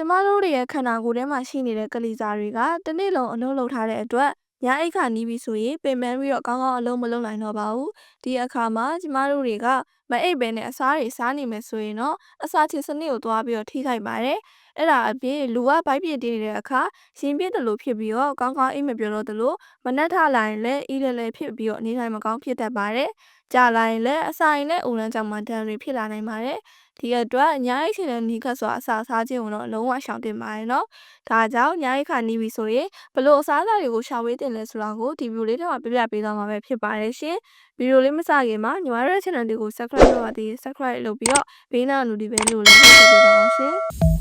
ကျမတို့တွေရဲ့ခန္ဓာကိုယ်ထဲမှာရှိနေတဲ့ကလေးစားတွေကတစ်နေ့လုံးအလုပ်လုပ်ထားတဲ့အတွက်ညအိတ်ခါနီးပြီဆိုရင်ပင်ပန်းပြီးတော့ကောင်းကောင်းအလုပ်မလုပ်နိုင်တော့ပါဘူးဒီအခါမှာကျမတို့တွေကမအိပ်ဘဲနဲ့အစားတွေစားနေမယ်ဆိုရင်တော့အစာချေစနစ်ကိုသွားပြီးတော့ထိခိုက်ပါတယ်အဲ့ဒါအပြင်လူကဗိုက်ပြည့်တင်းနေတဲ့အခါရင်ပြည့်တယ်လို့ဖြစ်ပြီးတော့ကောင်းကောင်းအိပ်မပြောတော့သလိုမနှက်ထလာရင်လည်းအေးလည်းလည်းဖြစ်ပြီးတော့အနေနိုင်မကောင်းဖြစ်တတ်ပါတယ်ကြာလာရင်လည်းအစာရင်နဲ့အုံလန်းကြောင့်မှဒဏ်တွေဖြစ်လာနိုင်ပါတယ် ဒီအတွက်ညအိတ်ချင်တဲ့နီးကပ်စွာအစာစားခြင်းကိုတော့လုံးဝရှောင်တင်ပါတယ်နော်။ဒါကြောင့်ညအိတ်ခါနီးပြီဆိုရင်ဘလို့အစားအစာတွေကိုရှာဝေးတင်လဲဆိုတာကိုဒီဗီဒီယိုလေးထဲမှာပြပြပေးသွားမှာပဲဖြစ်ပါတယ်ရှင်။ဗီဒီယိုလေးမစခင်မှာညီမတို့ရဲ့ channel လေးကို subscribe လုပ်ပါသေးတယ် subscribe လုပ်ပြီးတော့ဘေးနား notification ကိုလည်းနှိပ်ပေးပါအောင်ရှင်။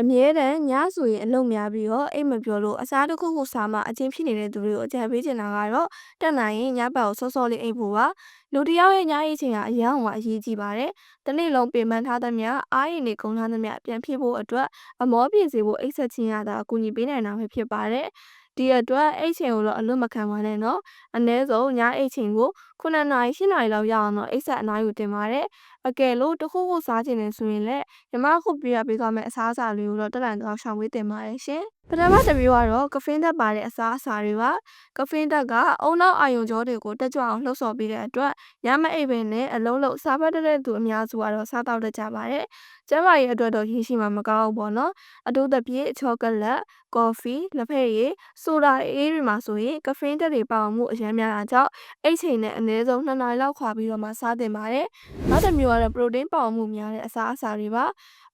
အမြဲတမ်းညဆိုရင်အလုပ်များပြီးတော့အိတ်မပြောလို့အစားတစ်ခုခုစားမှအချင်းဖြစ်နေတဲ့သူတွေကိုအကြံပေးချင်တာကတော့တက်နိုင်ရင်ညဘက်ကိုစောစောလေးအိတ်ဖို့ပါလူတစ်ယောက်ရဲ့ညအိတ်ချိန်ကအရန်အောင်အရေးကြီးပါတယ်တစ်နေ့လုံးပင်ပန်းထားသမျှအားရည်နေကုန်ထားသမျှပြန်ဖြစ်ဖို့အတွက်အမောပြေစေဖို့အိတ်ဆက်ခြင်းရတာအကူအညီပေးနိုင်တာပဲဖြစ်ပါတယ်ဒီအတွက်အိတ်ချိန်ကိုတော့အလွတ်မခံပါနဲ့နော်အနည်းဆုံးညအိတ်ချိန်ကို9နာရီ10နာရီလောက်ရအောင်တော့အိတ်ဆက်အနားယူတင်ပါတယ်အကယ်လို့တစ်ခုခုစားချင်နေဆိုရင်လည်းညီမခုပြရပေးသွားမယ့်အစားအစာလေးကိုတော့တက်လန်တော့ရှောင်ဝေးတင်ပါတယ်ရှင် ပထမတစ်မျိုးကတော့ကဖင်းသက်ပါတဲ့အစားအစာတွေပါကဖင်းသက်ကအုံနောက်အာယုံကြောတွေကိုတက်ကြွအောင်လှုပ်ဆော်ပေးတဲ့အတွက်ညမအိပ်ပင်နဲ့အလုံးလုံးစားဖက်တဲ့သူအများစုကတော့စားတော့တတ်ကြပါတယ်ကျန်းမာရေးအတွက်တော့ရင်းရှိမှာမကောင်းဘူးပေါ့နော်အထူးသဖြင့်ချောကလက်ကော်ဖီလက်ဖက်ရည်ဆိုဒါအေးတွေမှာဆိုရင်ကဖင်းတက်တွေပါဝင်မှုအများများတာကြောင့်အိတ်ချိန်နဲ့အနည်းဆုံး2နာရီလောက်ခွာပြီးတော့မှစားသင့်ပါတယ်နောက်တစ်မျိုးကတော့ပရိုတင်းပါဝင်မှုများတဲ့အစားအစာတွေပါ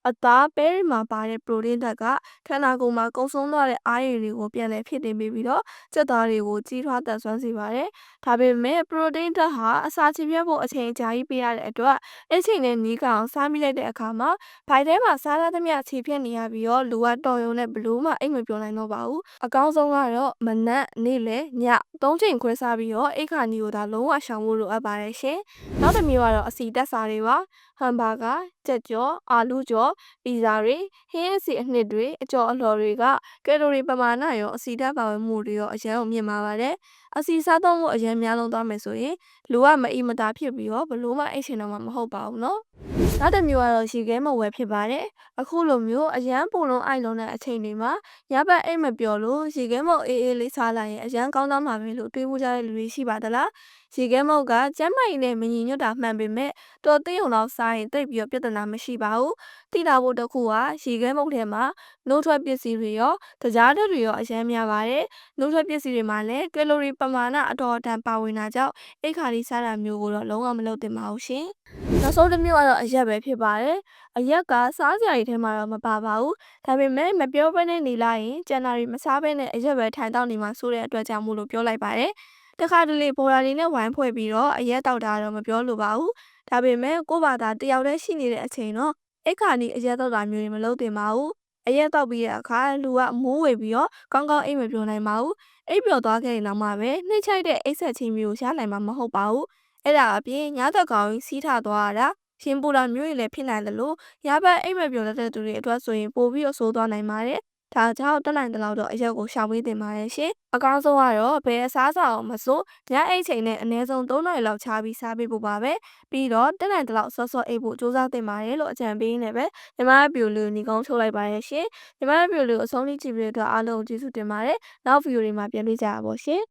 အသားပဲတွေမှာပါတဲ့ပရိုတင်းဓာတ်ကခန္ဓာကိုယ်မှာကုံဆုံးသွားတဲ့အားရည်တွေကိုပြန်လည်ဖြစ်တင်ပေးပြီးတော့စက်သားတွေကိုကြီးထွားတန်ဆွမ်းစေပါတယ်။ဒါပေမဲ့ပရိုတင်းဓာတ်ဟာအစာချေပြတ်ဖို့အချိန်ကြာကြီးပေးရတဲ့အတွက်အချိန်နဲ့နီးကအောင်စားမိလိုက်တဲ့အခါမှာဘိုက်ထဲမှာစားရသမျှခြေပြတ်နေရပြီးတော့လူကတော်ရုံနဲ့ဘလို့မှအိတ်မပြောနိုင်တော့ပါဘူး။အကောင်းဆုံးကတော့မနက်နေ့လယ်ည၃ချိန်ခွဲစားပြီးတော့အိတ်ခါနီကိုဒါလုံးဝရှောင်ဖို့လိုအပ်ပါတယ်ရှင်။နောက်တစ်မျိုးကတော့အစီတက်စာတွေပါ။ ဟမ်ဘာဂါ၊ကြက်ကြော်၊အာလူးကြော်၊ပီဇာတွေ၊ဟင်းအစီအနှစ်တွေ၊အကြော်အလှော်တွေကကယ်လိုရီပမာဏရောအစီဓာတ်ပါဝင်မှုတွေရောအရန်ကိုမြင့်မာပါတယ်။အစီစားသုံးမှုအရန်များလုံးသွားမယ်ဆိုရင်လူကမအီမတာဖြစ်ပြီးတော့ဘလို့မှအိတ်ချင်တော့မှမဟုတ်ပါဘူးနော်။နောက်တစ်မျိုးကတော့ရေခဲမဝဲဖြစ်ပါတယ်။အခုလိုမျိုးအရန်ပုံလုံးအိုက်လုံးတဲ့အချိန်တွေမှာညဘက်အိတ်မပျော်လို့ရေခဲမုတ်အေးအေးလေးစားလိုက်ရင်အရန်ကောင်းသွားမှာပဲလို့တွေးမှုကြတဲ့လူတွေရှိပါသလား။ ရေခဲမုတ်ကကျန်းမာရေးနဲ့မညီညွတ်တာမှန်ပေမဲ့တော်သိုံလောက်စားရင်တိတ်ပြီးတော့ပြဿနာမရှိပါဘူး။တိတာဖို့တစ်ခုကရေခဲမုတ်ထဲမှာနှုတ်ထွက်ပစ္စည်းတွေရောတကြားဓာတ်တွေရောအရန်များပါတယ်။နှုတ်ထွက်ပစ္စည်းတွေမှာလည်းကယ်လိုရီပမာဏအတော်အတန်ပါဝင်တာကြောင့်အိတ်ခါလေးစားတာမျိုးကိုတော့လုံးဝမလုပ်သင့်ပါဘူးရှင်။နောက်ဆုံးတစ်မျိုးကတော့အရက်ပဲဖြစ်ပါတယ်။အရက်ကစားစရာတွေထဲမှာတော့မပါပါဘူး။ဒါပေမဲ့မပြောဘဲနဲ့နေလိုက်ရင်ကျန်တာတွေမစားဘဲနဲ့အရက်ပဲထိုင်တောက်နေမှာဆိုတဲ့အတွက်ကြောင့်မို့လို့ပြောလိုက်ပါတယ်။ တခါတလေဘော်ရာလေးနဲ့ဝိုင်းဖွဲ့ပြီးတော့အရက်တောက်တာတော့မပြောလိုပါဘူး။ဒါပေမဲ့ကို့ဘာသာတယောက်တည်းရှိနေတဲ့အချိန်တော့အိတ်ခါနီအရက်တောက်တာမျိုးတွေမလုပ်သင့်ပါဘူး။အရက်တောက်ပြီးတဲ့အခါလူကမိုးဝေပြီးတော့ကောင်းကောင်းအိတ်မပြောနိုင်ပါဘူး။အိတ်ပျော်သွားခဲ့ရင်တော့မှပဲနှိမ့်ချိုက်တဲ့အိတ်ဆက်ချင်းမျိုးရနိုင်မှာမဟုတ်ပါဘူး။အဲ့ဒါအပြင်ညသက်ကောင်ကြီးစီးထသွားရတာရှင်ပူတာမျိုးတွေလည်းဖြစ်နိုင်တယ်လို့ရဘက်အိတ်မပြောတဲ့သူတွေအတွက်ဆိုရင်ပိုပြီးတော့ဆိုးသွားနိုင်ပါတယ်။ ဒါကြောင့်တက်နိုင်တဲ့လောက်တော့အရက်ကိုရှောင်ပေးတင်ပါတယ်ရှင်။အကောင်းဆုံးကတော့ဘယ်အစားအစာအောင်မဆိုညအိတ်ချိန်နဲ့အနည်းဆုံး3နာရီလောက်ခြားပြီးစားပေးဖို့ပါပဲ။ပြီးတော့တက်နိုင်တဲ့လောက်စောစောအိတ်ဖို့စူးစမ်းတင်ပါတယ်လို့အကြံပေးနေပဲ။ညီမရဲ့ဗီဒီယိုလေးကိုညီကုန်းထုတ်လိုက်ပါရရှင်။ညီမရဲ့ဗီဒီယိုလေးကိုအဆုံးထိကြည့်ပြီးတဲ့အတွက်အားလုံးကျေးဇူးတင်ပါတယ်။နောက်ဗီဒီယိုတွေမှာပြန်တွေ့ကြပါပါရှင်။